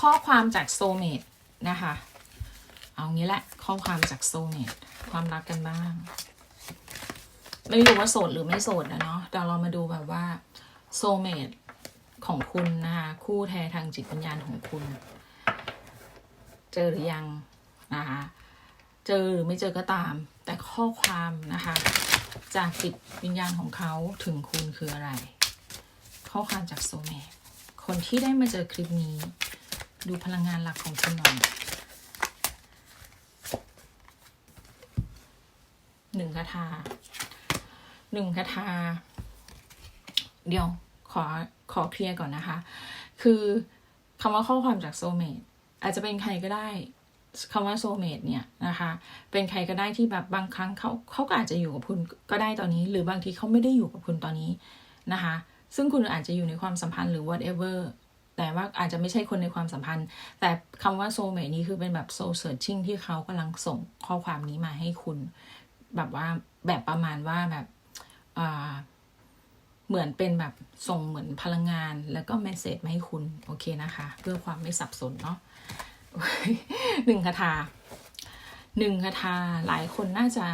ข้อความจากโซเมตนะคะ เอางี้แหละ ข้อความจากโซเมตความรักกันบ้าง ไม่รู้ว่าโสดหรือไม่โสดนะเนาะแต่เรามาดูแบบว่าโซเมตของคุณนะคะคู่แท้ทางจิตวิญญาณของคุณ เจอหรือยังนะคะเจอหรือไม่เจอก็ตาม แต่ข้อความนะคะ จากจิตวิญญาณของเขาถึงคุณคืออะไร ข้อความจากโซเมตคนที่ได้มาเจอคลิปนี้ ดูพลังงานหลักของคุณหน่อยหนึ่งคาถาหนึ่งคาถาเดี๋ยวขอขอเคลียร์ก่อนนะคะ คือคำว่าข้อความจากโซเมตอาจจะเป็นใครก็ได้คำว่าโซเมตเนี่ยนะคะ เป็นใครก็ได้ที่แบบบางครั้งเขาเขาก็อาจจะอยู่กับคุณก็ได้ตอนนี้ หรือบางทีเขาไม่ได้อยู่กับคุณตอนนี้นะคะ ซึ่งคุณอาจจะอยู่ในความสัมพันธ์หรือ whatever แต่ว่าอาจจะไม่ใช่คนในความสัมพันธ์ แต่คำว่าโซเมตนี้คือเป็นแบบ soul searching ที่เขากำลังส่งข้อความนี้มาให้คุณ แบบว่าแบบประมาณว่าแบบอ่าเหมือนเป็นแบบส่งเหมือนพลังงาน แล้วก็เมสเซจมาให้คุณ โอเคนะคะ เพื่อความไม่สับสนเนาะหนึ่งคาถาหนึ่งคาถาหลายคนน่าจะ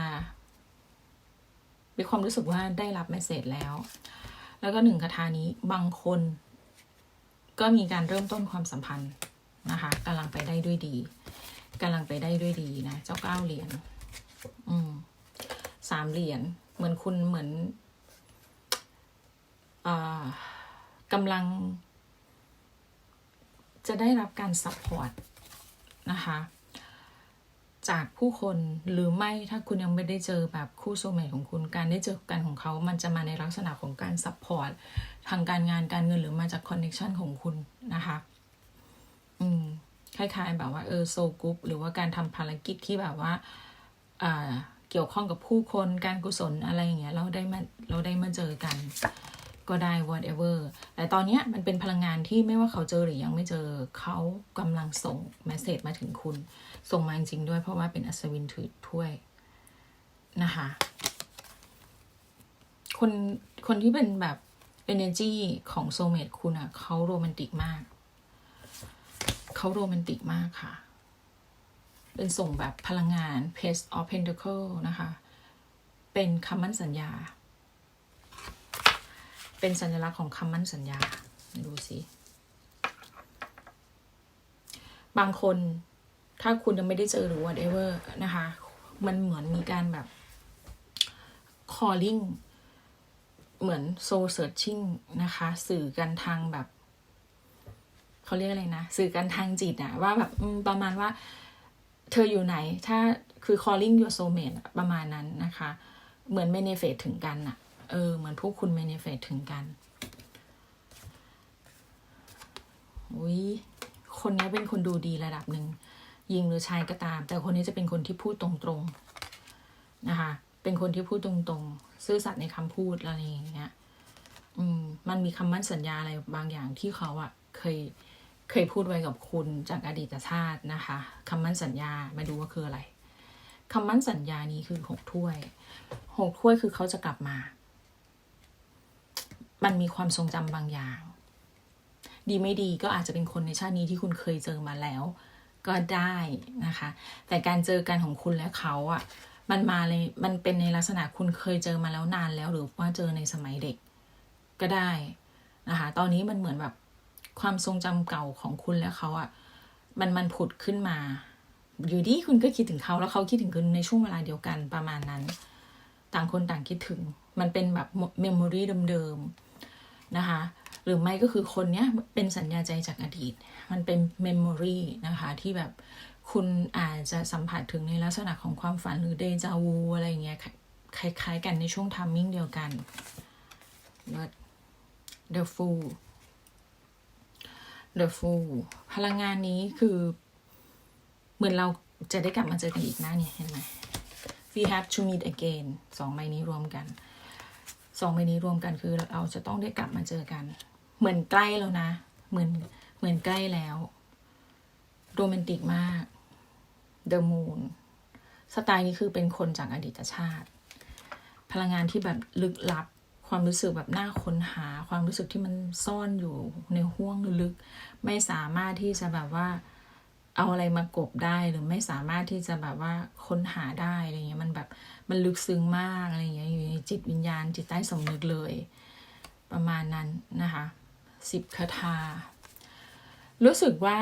มีความรู้สึกว่าได้รับเมสเซจแล้ว แล้วก็หนึ่งคาถานี้บางคน ก็มีการเริ่มต้นความสัมพันธ์นะคะกำลังไปได้ด้วยดีกำลังไปได้ด้วยดีนะ เจ้าเก้าเหรียญอืมสามเหรียญเหมือนคุณเหมือนอ่ากำลัง จะได้รับการซัพพอร์ตนะคะ จากผู้คนหรือไม่ถ้าคุณยังไม่ได้เจอแบบคู่โซเมตของคุณการได้เจอกันของเขา มันจะมาในลักษณะของการซัพพอร์ตทางการงานการเงินหรือมาจากคอนเน t ชันของคุณนะคะ อืมคล้ายๆ แบบว่าเออโซกรุ๊ปหรือว่าการทำภารกิจที่แบบว่าอ่าเกี่ยวข้องกับผู้คนการกุศลอะไรอย่างเงี้ยเราได้มาเราได้มาเจอกัน ก็ได้ whatever แต่ตอนนี้มันเป็นพลังงานที่ไม่ว่าเขาเจอหรือยังไม่เจอเขากำลังส่งเมสเซจมาถึงคุณ ส่งมาจริงๆด้วยเพราะว่าเป็นอัศวินถือถ้วยนะคะ คนคนที่เป็นแบบ energy ของโซเมตคุณอะเขาโรแมนติกมาก เขาโรแมนติกมากค่ะ เป็นส่งแบบพลังงาน Page of Pentacle นะคะ เป็นคำมั่นสัญญา เป็นสัญลักษณ์ของคำมั่นสัญญา ดูสิ บางคนถ้าคุณยังไม่ได้เจอหรือ whatever นะคะ มันเหมือนมีการแบบ calling เหมือน soul searching นะคะ สื่อกันทางแบบเขาเรียกอะไรนะ สื่อกันทางจิตอะว่าแบบประมาณว่า เธออยู่ไหน ถ้าคือ calling your soulmate ประมาณนั้นนะคะ เหมือน manifest ถึงกันอะ เออ เหมือนพวกคุณ manifest ถึงกัน อุ้ยคนนี้เป็นคนดูดีระดับหนึ่งหญิงหรือชายก็ตาม แต่คนนี้จะเป็นคนที่พูดตรงๆนะคะ เป็นคนที่พูดตรงๆ ซื่อสัตย์ในคำพูดอะไรอย่างเงี้ย อืม มันมีคำมั่นสัญญาอะไรบางอย่างที่เขาอะเคยเคยพูดไว้กับคุณจากอดีตชาตินะคะคำมั่นสัญญามาดูว่าคืออะไรคำมั่นสัญญานี้คือหกถ้วยหกถ้วยคือเขาจะกลับมา มันมีความทรงจำบางอย่าง ดีไม่ดีก็อาจจะเป็นคนในชาตินี้ที่คุณเคยเจอมาแล้ว ก็ได้นะคะ แต่การเจอกันของคุณและเขาอะ่ะมันมาเลยมันเป็นในลักษณะคุณเคยเจอมาแล้วนานแล้ว หรือว่าเจอในสมัยเด็กก็ได้นะคะ ตอนนี้มันเหมือนแบบความทรงจำเก่าของคุณและเขาอะ่ะมันมันผุดขึ้นมา อยู่ดีคุณก็คิดถึงเขาแล้วเขาคิดถึงคุณในช่วงเวลาเดียวกันประมาณนั้น ต่างคนต่างคิดถึง มันเป็นแบบเมมโมรีเดิมๆ นะคะ หรือไม่ก็คือคนเนี้ยเป็นสัญญาใจจากอดีต มันเป็นเมมโมรีนะคะที่แบบคุณอาจจะสัมผัสถึงในลักษณะของความฝันหรือเดจาวูอะไรเงี้ยคล้ายๆกันในช่วงทัมมิ่งเดียวกัน The Fool The Fool พลังงานนี้คือเหมือนเราจะได้กลับมาเจอกันอีกนะเนี่ยเห็นไหม we have to meet again สองใบนี้รวมกัน สองใบนี้รวมกันคือเราจะต้องได้กลับมาเจอกัน เหมือนใกล้แล้วนะ เหมือนเหมือนใกล้แล้วโรแมนติกมาก The Moon สไตล์นี้คือเป็นคนจากอดีตชาติ พลังงานที่แบบลึกลับ ความรู้สึกแบบน่าค้นหา ความรู้สึกที่มันซ่อนอยู่ในห้วงลึก ไม่สามารถที่จะแบบว่า เอาอะไรมากบได้หรือไม่สามารถที่จะแบบว่าค้นหาได้อะไรเงี้ยมันแบบมันลึกซึ้งมากอะไรเงี้ยอยู่ในจิตวิญญาณจิตใต้สำนึกเลย ประมาณนั้นนะคะสิบคาถารู้สึกว่า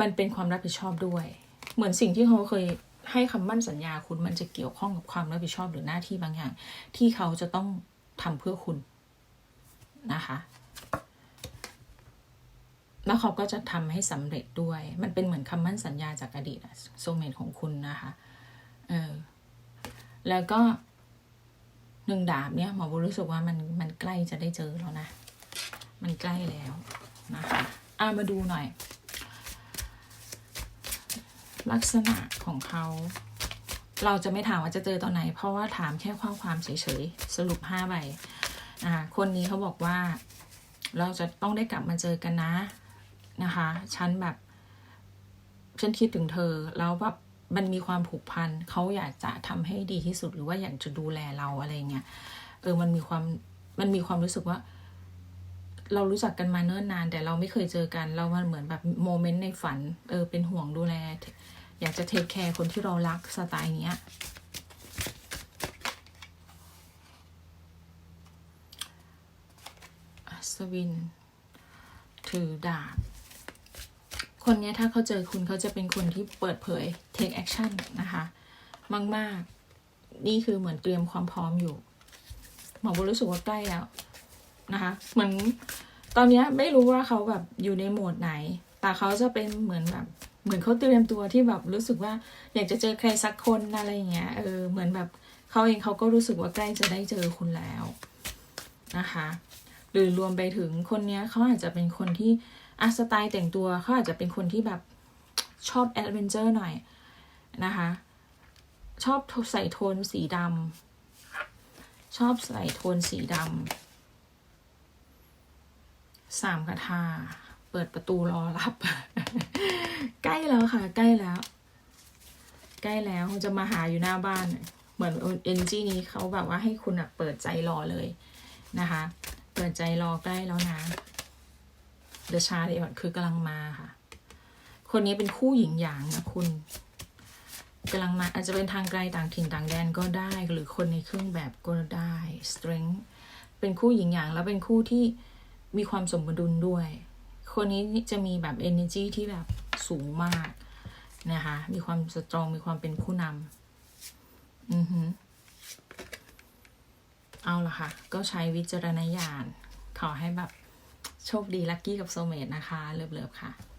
มันเป็นความรับผิดชอบด้วย เหมือนสิ่งที่เขาเคยให้คำมั่นสัญญาคุณมันจะเกี่ยวข้องกับความรับผิดชอบหรือหน้าที่บางอย่าง ที่เขาจะต้องทำเพื่อคุณนะคะ แล้วเขาก็จะทำให้สำเร็จด้วย มันเป็นเหมือนคำมั่นสัญญาจากอดีตโซเมตของคุณนะคะเออแล้วก็หนึ่งดาบเนี่ยหมอบูรู้สึกว่ามันมันใกล้จะได้เจอแล้วนะ มันใกล้แล้วนะคะอ่ามาดูหน่อย ลักษณะของเขาเราจะไม่ถามว่าจะเจอตอนไหน เพราะว่าถามแค่ข้อความเฉยๆ สรุปห้าใบนะคะคนนี้เขาบอกว่า เราจะต้องได้กลับมาเจอกันนะ นะคะ ฉันแบบ ฉันคิดถึงเธอ แล้วแบบมันมีความผูกพันเขาอยากจะทำให้ดีที่สุดหรือว่าอยากจะดูแลเราอะไรเงี้ยเออมันมีความมันมีความรู้สึกว่า เรารู้จักกันมาเนิ่นนาน แต่เราไม่เคยเจอกัน เรามันเหมือนแบบโมเมนต์ในฝัน เออ เป็นห่วงดูแล อยากจะเทคแคร์คนที่เรารักสไตล์เนี้ยอัศวิน ถือดาบ คนนี้ถ้าเขาเจอคุณเขาจะเป็นคนที่เปิดเผย take action นะคะ มาก ๆ นี่คือเหมือนเตรียมความพร้อมอยู่ หมอโบรู้สึกว่าใกล้แล้วนะคะ เหมือนตอนนี้ไม่รู้ว่าเขาแบบอยู่ในโหมดไหน แต่เขาจะเป็นเหมือนแบบเหมือนเขาเตรียมตัวที่แบบรู้สึกว่าอยากจะเจอใครสักคนอะไรอย่างเงี้ย เออ เหมือนแบบเขาเองเขาก็รู้สึกว่าใกล้จะได้เจอคุณแล้วนะคะ หรือรวมไปถึงคนเนี้ยเขาอาจจะเป็นคนที่ อะสไตล์แต่งตัวเขาอาจจะเป็นคนที่แบบชอบแอดเวนเจอร์หน่อยนะคะ ชอบใส่โทนสีดำชอบใส่โทนสีดำสามคาถาเปิดประตูรอรับ ใกล้แล้วค่ะ ใกล้แล้ว ใกล้แล้วจะมาหาอยู่หน้าบ้าน เหมือนเอ็นจีนี้เขาแบบว่าให้คุณอะเปิดใจรอเลยนะคะ เปิดใจรอใกล้แล้วนะ เดชาเดวคือกำลังมาค่ะ คนนี้เป็นคู่หญิงหยางนะคุณกำลังมาอาจจะเป็นทางไกลต่างถิ่นต่างแดนก็ได้หรือคนในเครื่องแบบก็ได้ strength เป็นคู่หญิงหยางแล้วเป็นคู่ที่มีความสมดุลด้วย คนนี้จะมีแบบ energy ที่แบบสูงมากนะคะ มีความสตรอง มีความเป็นผู้นำอือฮึเอาละค่ะ ก็ใช้วิจารณญาณขอให้แบบ โชคดีลัคกี้กับโซเมตนะคะ เลิฟๆค่ะ